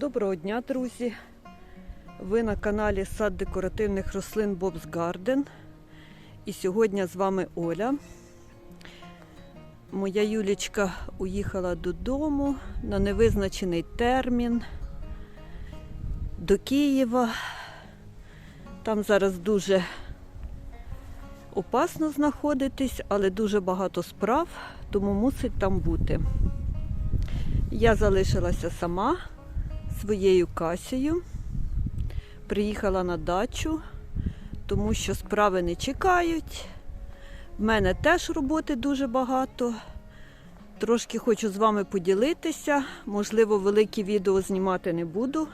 Доброго дня, друзі! Ви на каналі Сад декоративних рослин Bob's Garden. І сьогодні з вами Оля. Моя Юлічка уїхала додому на невизначений термін до Києва. Там зараз дуже опасно знаходитись, але дуже багато справ, тому мусить там бути. Я залишилася сама своєю Касією. Приїхала на дачу, тому що справи не чекають. В мене теж роботи дуже багато. Трошки хочу з вами поділитися. Можливо, великі відео знімати не буду,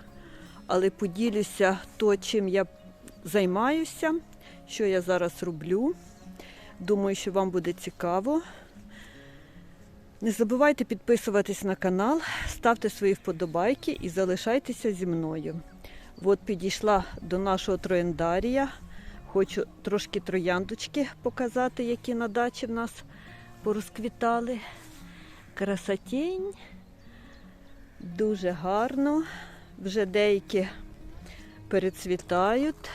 але поділюся то, чим я займаюся, що я зараз роблю. Думаю, що вам буде цікаво. Не забувайте підписуватись на канал, ставте свої вподобайки і залишайтеся зі мною. От підійшла до нашого троєндарія. Хочу трошки трояндочки показати, які на дачі в нас порозквітали. Красотень. Дуже гарно. Вже деякі перецвітають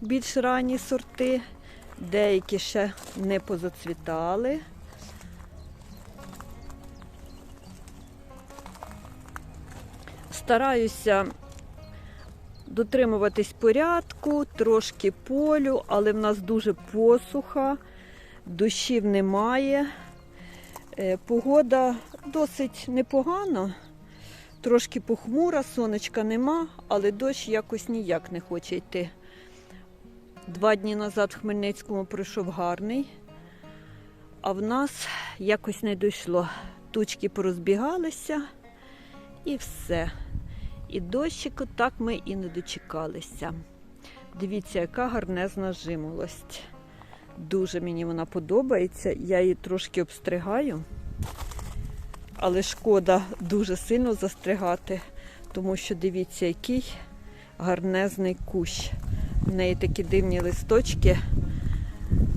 більш ранні сорти, деякі ще не позацвітали. Стараюся дотримуватись порядку, трошки полю, але в нас дуже посуха, дощів немає. Е, Погода досить непогана, трошки похмура, сонечка нема, але дощ якось ніяк не хоче йти. Два дні назад в Хмельницькому пройшов гарний, а в нас якось не дійшло. Тучки порозбігалися і все. І дощику так ми і не дочекалися. Дивіться, яка гарнезна жимолость. Дуже мені вона подобається. Я її трошки обстригаю, але шкода дуже сильно застригати, тому що дивіться, який гарнезний кущ. В неї такі дивні листочки,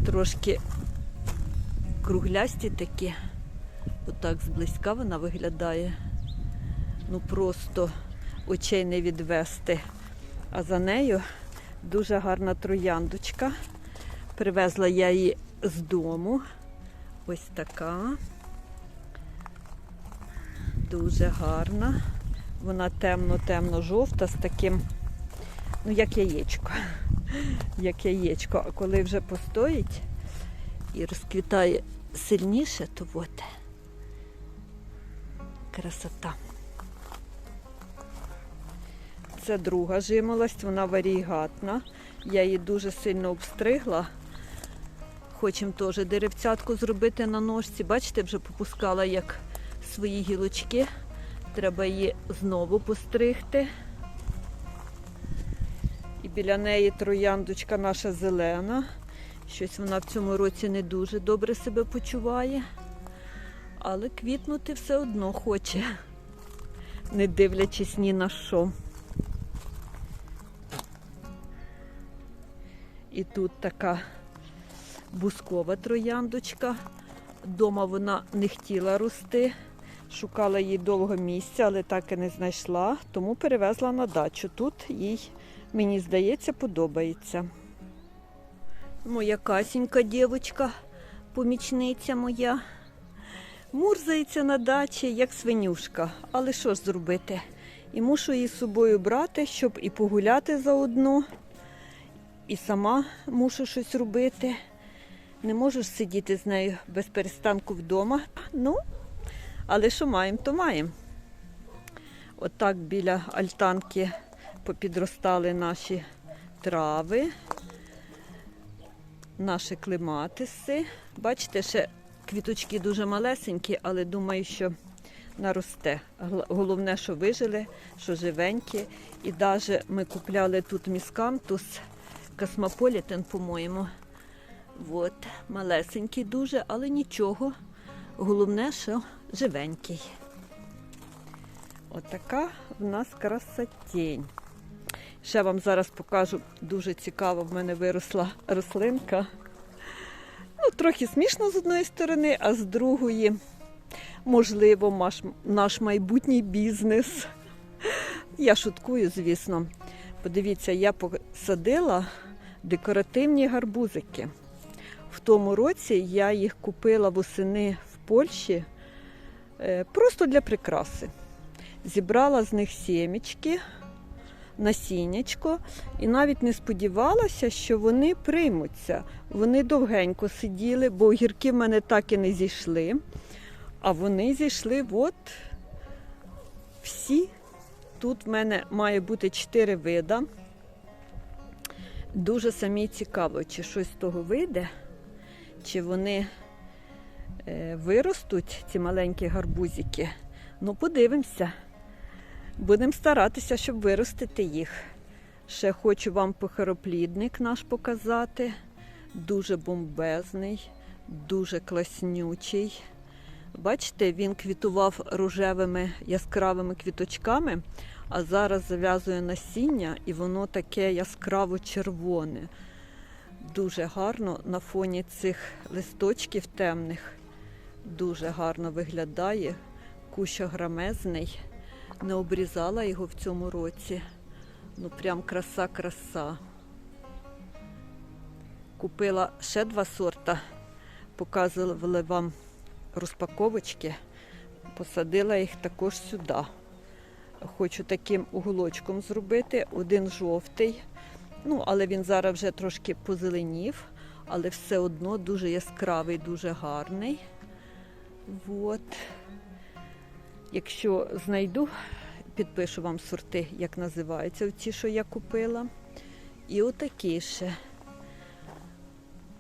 трошки круглясті такі. Отак зблизька вона виглядає. Ну просто очей не відвести. А за нею дуже гарна трояндочка. Привезла я її з дому. Ось така. Дуже гарна. Вона темно-темно-жовта з таким, ну, як яєчко. Як яєчко. А коли вже постоїть і розквітає сильніше, то от красота. Це друга жимолость, вона варігатна. Я її дуже сильно обстригла. Хочемо теж деревцятку зробити на ножці. Бачите, вже попускала як свої гілочки. Треба її знову постригти. І біля неї трояндочка наша зелена. Щось вона в цьому році не дуже добре себе почуває. Але квітнути все одно хоче, не дивлячись ні на що. І тут така бускова трояндочка. Дома вона не хотіла рости. Шукала їй довго місця, але так і не знайшла, тому перевезла на дачу. Тут їй, мені здається, подобається. Моя касінька дівчинка, помічниця моя. Мурзається на дачі, як свинюшка. Але що ж зробити? І мушу її з собою брати, щоб і погуляти заодно і сама мушу щось робити. Не можу сидіти з нею без перестанку вдома. Ну, але що маємо, то маємо. Отак біля альтанки попідростали наші трави, наші клематиси. Бачите, ще квіточки дуже малесенькі, але думаю, що наросте. Головне, що вижили, що живенькі. І навіть ми купляли тут міскантус. Космополітен, по-моєму. От, малесенький дуже, але нічого. Головне, що живенький. Отака в нас красотень. Ще вам зараз покажу, дуже цікаво, в мене виросла рослинка. Ну, Трохи смішно з одної сторони, а з другої, можливо, наш, наш майбутній бізнес. Я шуткую, звісно. Подивіться, я посадила декоративні гарбузики. В тому році я їх купила восени в Польщі е, просто для прикраси. Зібрала з них сімечки, насіннячко і навіть не сподівалася, що вони приймуться. Вони довгенько сиділи, бо огірки в мене так і не зійшли. А вони зійшли от всі. Тут в мене має бути чотири вида. Дуже самі цікаво, чи щось з того вийде, чи вони е, виростуть, ці маленькі гарбузики. Ну, подивимося. Будемо старатися, щоб виростити їх. Ще хочу вам похороплідник наш показати. Дуже бомбезний, дуже класнючий. Бачите, він квітував рожевими яскравими квіточками, а зараз зав'язує насіння і воно таке яскраво червоне. Дуже гарно на фоні цих листочків темних. Дуже гарно виглядає. Куща грамезний. Не обрізала його в цьому році. Ну прям краса-краса. Купила ще два сорта, показували вам розпаковочки. Посадила їх також сюди. Хочу таким уголочком зробити. Один жовтий. Ну, але він зараз вже трошки позеленів, але все одно дуже яскравий, дуже гарний. От. Якщо знайду, підпишу вам сорти, як називаються ті, що я купила. І отакий ще.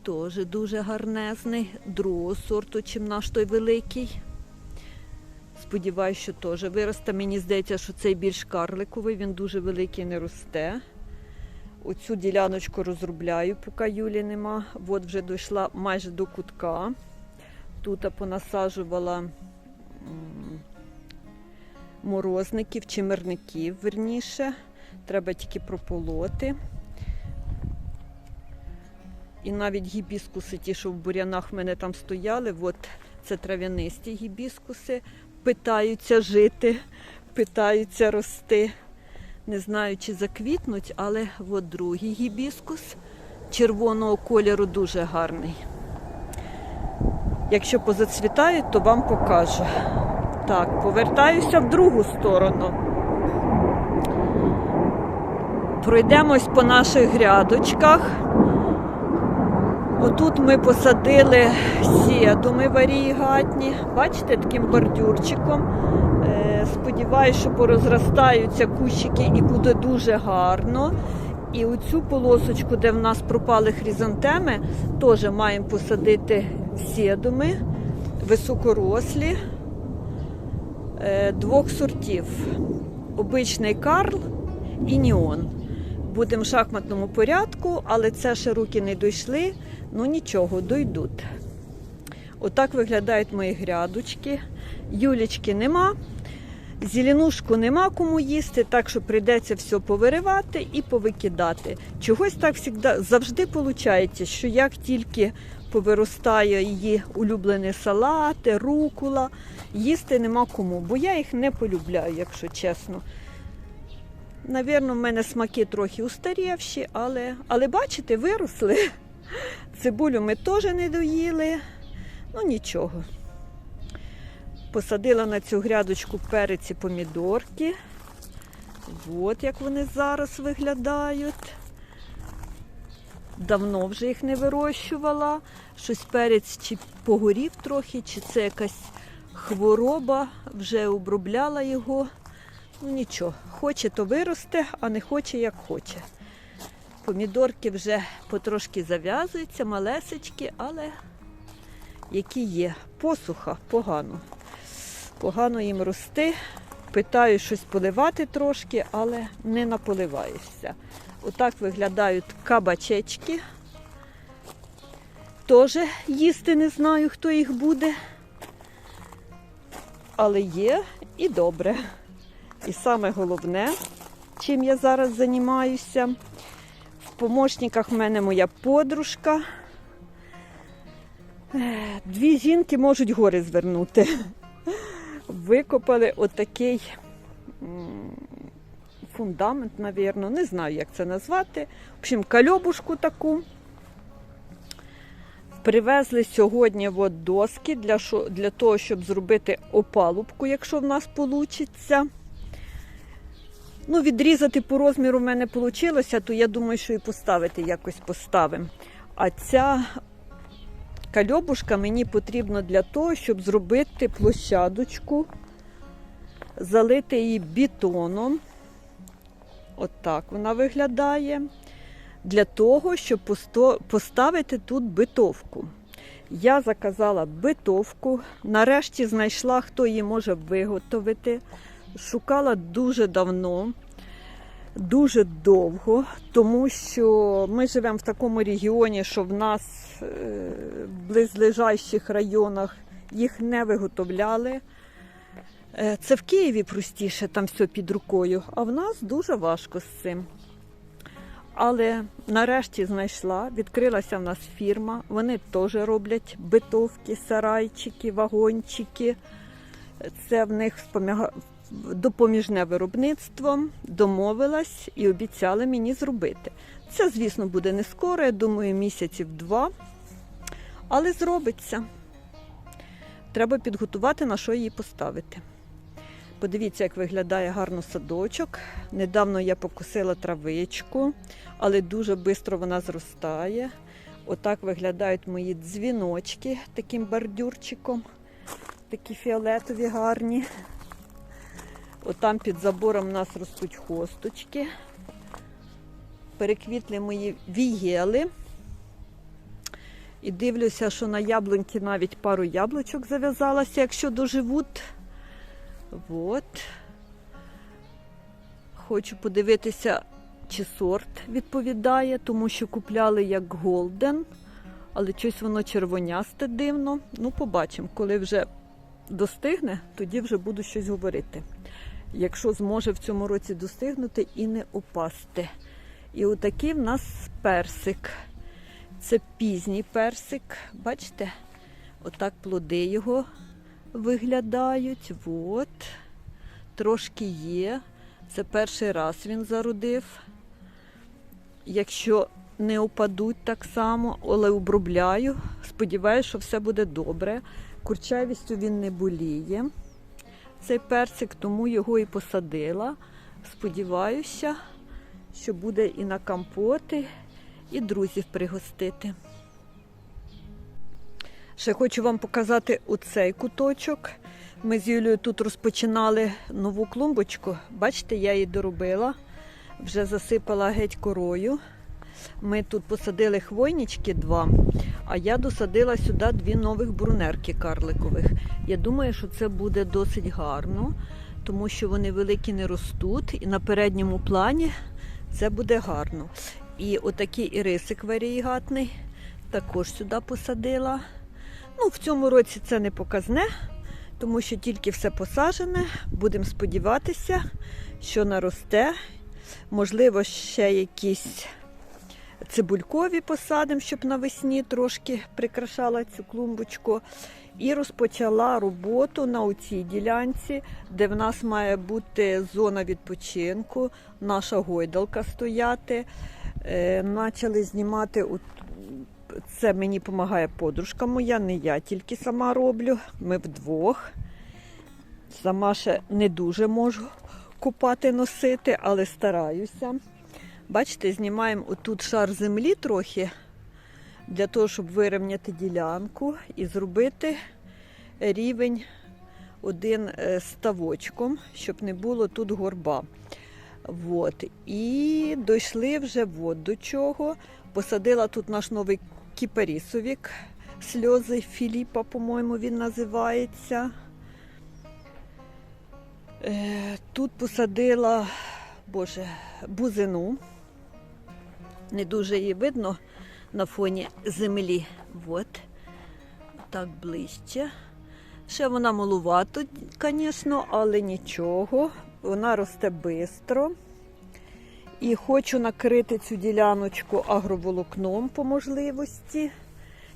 Теж дуже гарнезний, другого сорту, чим наш той великий. Сподіваюсь, що теж виросте. Мені здається, що цей більш карликовий, він дуже великий не росте. Оцю діляночку розробляю, поки Юлі нема. От вже дійшла майже до кутка. Тут понасаджувала морозників чи мирників, верніше. Треба тільки прополоти. І навіть гібіскуси, ті, що в бурянах в мене там стояли, от це трав'янисті гібіскуси, питаються жити, питаються рости. Не знаю, чи заквітнуть, але от другий гібіскус червоного кольору дуже гарний. Якщо позацвітають, то вам покажу. Так, повертаюся в другу сторону. Пройдемось по наших грядочках. Отут ми посадили сєдуми варігатні. Бачите, таким бордюрчиком. Е, Сподіваюсь, що порозростаються кущики і буде дуже гарно. І оцю полосочку, де в нас пропали хризантеми, теж маємо посадити сєдуми високорослі е, двох сортів. Обичний Карл і Ніон. Будемо в шахматному порядку, але це ще руки не дійшли. Ну нічого, дойдуть. Отак виглядають мої грядочки. Юлічки нема. Зеленушку нема кому їсти, так що прийдеться все повиривати і повикидати. Чогось так завжди, виходить, що як тільки повиростає її улюблені салати, рукула, їсти нема кому, бо я їх не полюбляю, якщо чесно. Навірно, в мене смаки трохи устарівші, але, але бачите, виросли. Цибулю ми теж не доїли. Ну нічого. Посадила на цю грядочку перець і помідорки. От як вони зараз виглядають. Давно вже їх не вирощувала. Щось перець чи погорів трохи, чи це якась хвороба, вже обробляла його. Ну нічого, хоче, то виросте, а не хоче, як хоче. Помідорки вже потрошки зав'язуються, малесечки, але які є. Посуха погано. Погано їм рости. Питаю щось поливати трошки, але не наполиваєшся. Отак виглядають кабачечки. Теж їсти не знаю, хто їх буде. Але є і добре. І саме головне, чим я зараз займаюся. В помощниках в мене моя подружка. Дві жінки можуть гори звернути. Викопали отакий фундамент, навірно, не знаю, як це назвати. В общем, кальобушку таку. Привезли сьогодні от доски для, для того, щоб зробити опалубку, якщо в нас вийде. Ну, відрізати по розміру в мене вийшло, то я думаю, що і поставити якось поставимо. А ця кальобушка мені потрібна для того, щоб зробити площадочку, залити її бетоном. Отак вона виглядає. Для того, щоб поставити тут битовку. Я заказала битовку. Нарешті знайшла, хто її може виготовити. Шукала дуже давно, дуже довго, тому що ми живемо в такому регіоні, що в нас е, в близлежащих районах їх не виготовляли. Е, Це в Києві простіше, там все під рукою, а в нас дуже важко з цим. Але нарешті знайшла, відкрилася в нас фірма. Вони теж роблять битовки, сарайчики, вагончики. Це в них допоміжне виробництво. Домовилась і обіцяли мені зробити. Це, звісно, буде не скоро, я думаю, місяців два. Але зробиться. Треба підготувати, на що її поставити. Подивіться, як виглядає гарно садочок. Недавно я покусила травичку, але дуже швидко вона зростає. Отак виглядають мої дзвіночки таким бордюрчиком. Такі фіолетові гарні. Отам під забором у нас ростуть хосточки. Переквітли мої вієли. І дивлюся, що на яблуньки навіть пару яблучок зав'язалося, якщо доживуть. От. Хочу подивитися, чи сорт відповідає, тому що купляли як голден, але щось воно червонясте дивно. Ну, побачимо, коли вже достигне, тоді вже буду щось говорити. Якщо зможе в цьому році достигнути і не опасти. І отакий в нас персик. Це пізній персик. Бачите? Отак плоди його виглядають. От. Трошки є. Це перший раз він зародив. Якщо не опадуть так само, але обробляю. Сподіваюся, що все буде добре. Курчавістю він не боліє. Цей персик, тому його і посадила. Сподіваюся, що буде і на компоти, і друзів пригостити. Ще хочу вам показати оцей куточок. Ми з Юлією тут розпочинали нову клумбочку. Бачите, я її доробила, вже засипала геть корою. Ми тут посадили хвойнички два, а я досадила сюди дві нових брунерки карликових. Я думаю, що це буде досить гарно, тому що вони великі не ростуть, і на передньому плані це буде гарно. І отакий ірисик варієгатний також сюди посадила. Ну, в цьому році це не показне, тому що тільки все посаджене. Будемо сподіватися, що наросте. Можливо, ще якісь цибулькові посадимо, щоб навесні трошки прикрашала цю клумбочку. І розпочала роботу на цій ділянці, де в нас має бути зона відпочинку, наша гойдалка стояти. Е, Почали знімати це мені допомагає подружка моя, не я тільки сама роблю. Ми вдвох. Сама ще не дуже можу купати, носити, але стараюся. Бачите, знімаємо отут шар землі трохи, для того, щоб вирівняти ділянку і зробити рівень один е, ставочком, щоб не було тут горба. Вот. І дійшли вже от до чого. Посадила тут наш новий кіпарісовік. Сльози Філіпа, по-моєму, він називається. Е, Тут посадила, боже, бузину. Не дуже її видно на фоні землі. От. Так ближче. Ще вона малувато, звісно, але нічого. Вона росте швидко. І хочу накрити цю діляночку агроволокном по можливості.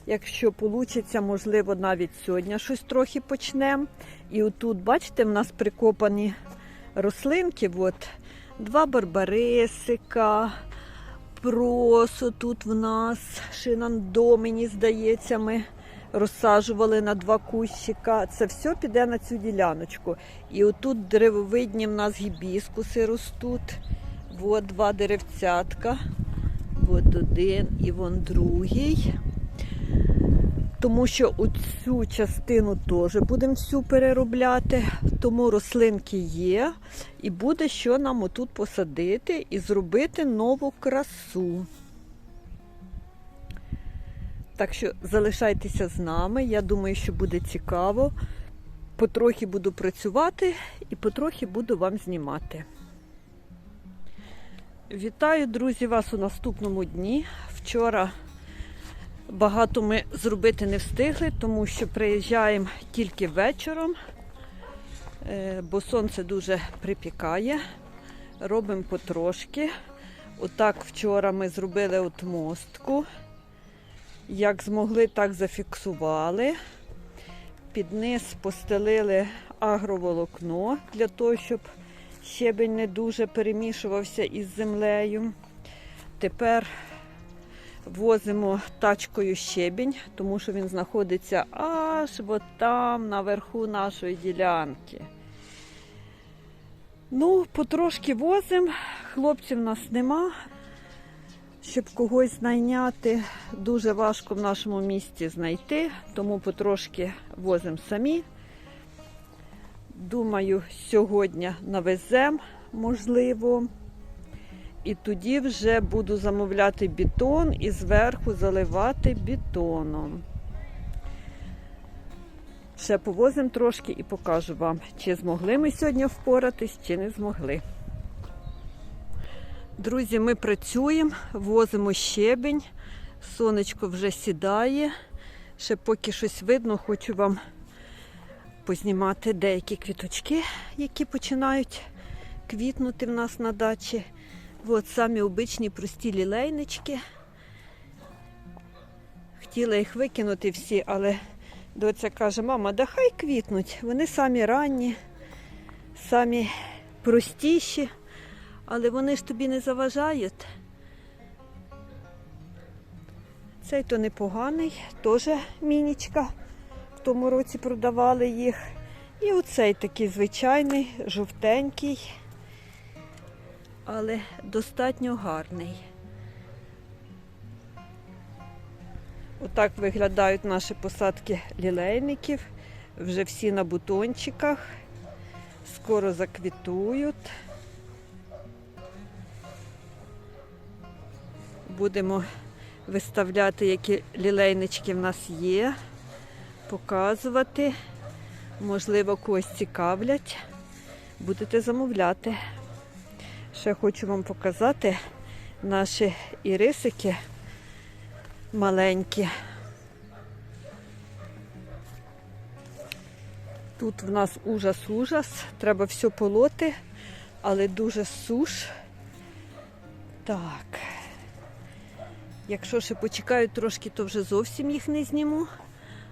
Якщо вийде, можливо, навіть сьогодні щось трохи почнемо. І отут, бачите, в нас прикопані рослинки. От, два барбарисика, просо тут в нас, шинандо, мені здається, ми розсаджували на два кущика. Це все піде на цю діляночку. І отут деревовидні в нас гібіскуси ростуть. От два деревцятка. От один і вон другий. Тому що оцю частину теж будемо всю переробляти, тому рослинки є, і буде що нам отут посадити і зробити нову красу. Так що залишайтеся з нами. Я думаю, що буде цікаво. Потрохи буду працювати і потрохи буду вам знімати. Вітаю, друзі, вас у наступному дні. Вчора багато ми зробити не встигли, тому що приїжджаємо тільки вечором, е, бо сонце дуже припікає. Робимо потрошки. Отак вчора ми зробили от мостку. Як змогли, так зафіксували. Під низ постелили агроволокно для того, щоб щебень не дуже перемішувався із землею. Тепер возимо тачкою щебінь, тому що він знаходиться аж от там, наверху нашої ділянки. Ну, потрошки возимо, хлопців нас нема. Щоб когось знайняти, дуже важко в нашому місті знайти, тому потрошки возимо самі. Думаю, сьогодні навеземо, можливо. І тоді вже буду замовляти бетон і зверху заливати бетоном. Ще повозимо трошки і покажу вам, чи змогли ми сьогодні впоратись, чи не змогли. Друзі, ми працюємо, возимо щебень, сонечко вже сідає. Ще поки щось видно, хочу вам познімати деякі квіточки, які починають квітнути в нас на дачі. От самі обичні прості лілейнички. Хотіла їх викинути всі, але доця каже, мама, да хай квітнуть. Вони самі ранні, самі простіші, але вони ж тобі не заважають. Цей то непоганий, теж мінічка. В тому році продавали їх. І оцей такий звичайний, жовтенький але достатньо гарний. Отак виглядають наші посадки лілейників. Вже всі на бутончиках, скоро заквітують. Будемо виставляти, які лілейнички в нас є, показувати. Можливо, когось цікавлять. Будете замовляти. Ще хочу вам показати наші ірисики маленькі. Тут в нас ужас-ужас, треба все полоти, але дуже суш. Так. Якщо ще почекаю трошки, то вже зовсім їх не зніму.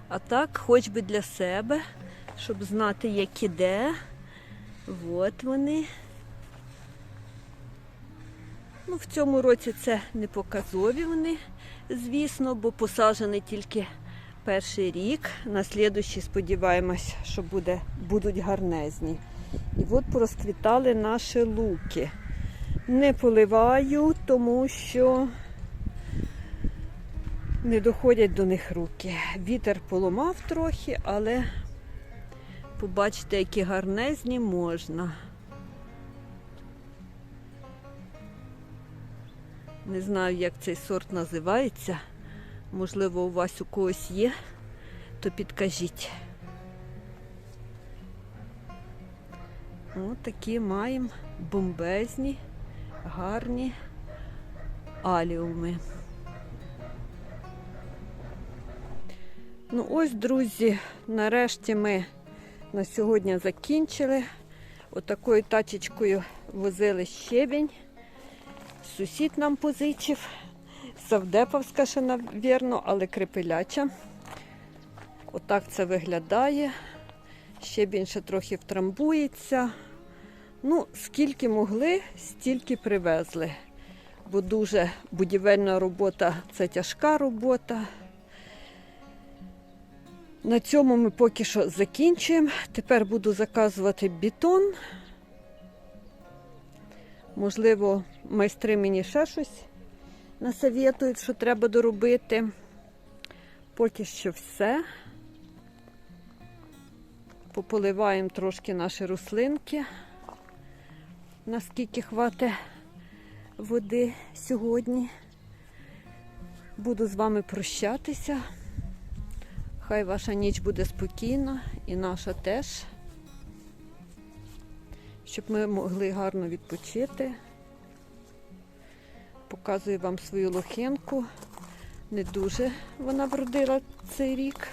А так, хоч би для себе, щоб знати, які де. От вони. Ну, В цьому році це не показові вони, звісно, бо посаджені тільки перший рік. На слідущий сподіваємось, що буде, будуть гарнезні. І от порозквітали наші луки. Не поливаю, тому що не доходять до них руки. Вітер поламав трохи, але побачите, які гарнезні можна. Не знаю, як цей сорт називається. Можливо, у вас у когось є, то підкажіть. Ось такі маємо бомбезні, гарні аліуми. Ну ось, друзі, нарешті ми на сьогодні закінчили. Отакою тачечкою возили щебінь. Сусід нам позичив. Савдеповська ще, навірно, але крепеляча. Отак це виглядає. Ще більше трохи втрамбується. Ну, скільки могли, стільки привезли. Бо дуже будівельна робота це тяжка робота. На цьому ми поки що закінчуємо. Тепер буду заказувати бетон. Можливо, майстри мені ще щось насовітують, що треба доробити. Поки що все. Пополиваємо трошки наші рослинки, наскільки хватить води сьогодні. Буду з вами прощатися. Хай ваша ніч буде спокійна і наша теж, щоб ми могли гарно відпочити. Показую вам свою лохинку. Не дуже вона вродила цей рік.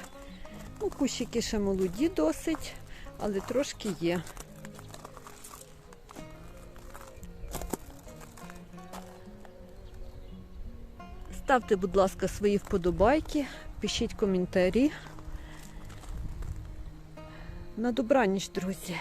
Ну, кущики ще молоді досить, але трошки є. Ставте, будь ласка, свої вподобайки, пишіть коментарі. На добраніч, друзі.